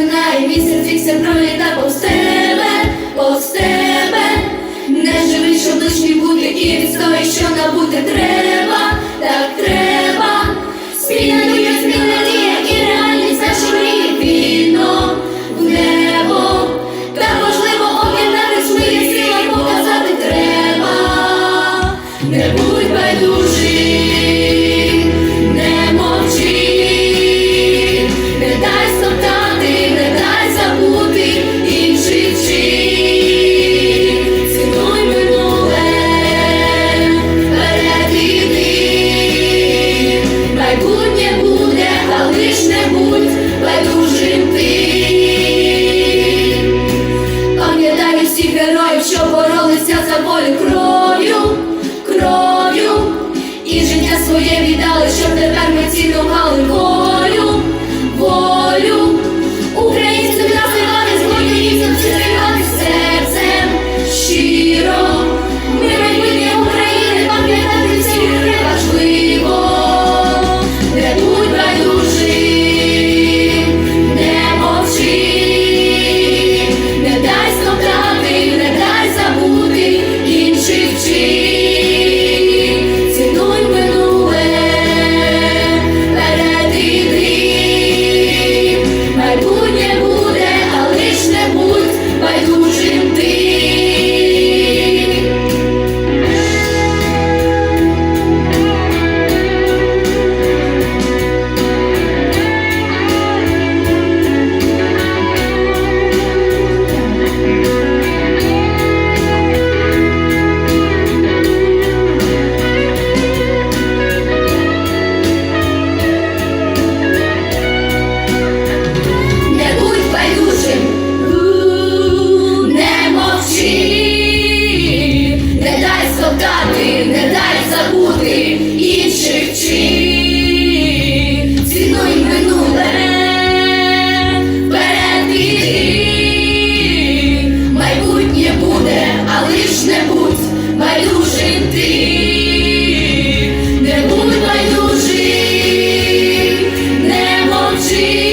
минає місяць, вік все проліта повз тебе, повз тебе, не живи, що ближній бути і того, що набути треба, так треба, спільна дуя, спільна і реальність наші мрії вільно в небо, та можливо об'єднати сміє сила показати треба. Не буде майбутнє буде, а лиш не будь байдужим ти. Пам'ятаю всіх героїв, що боролися за волю не будь байдужим ти, не будь байдужим, не мовчи.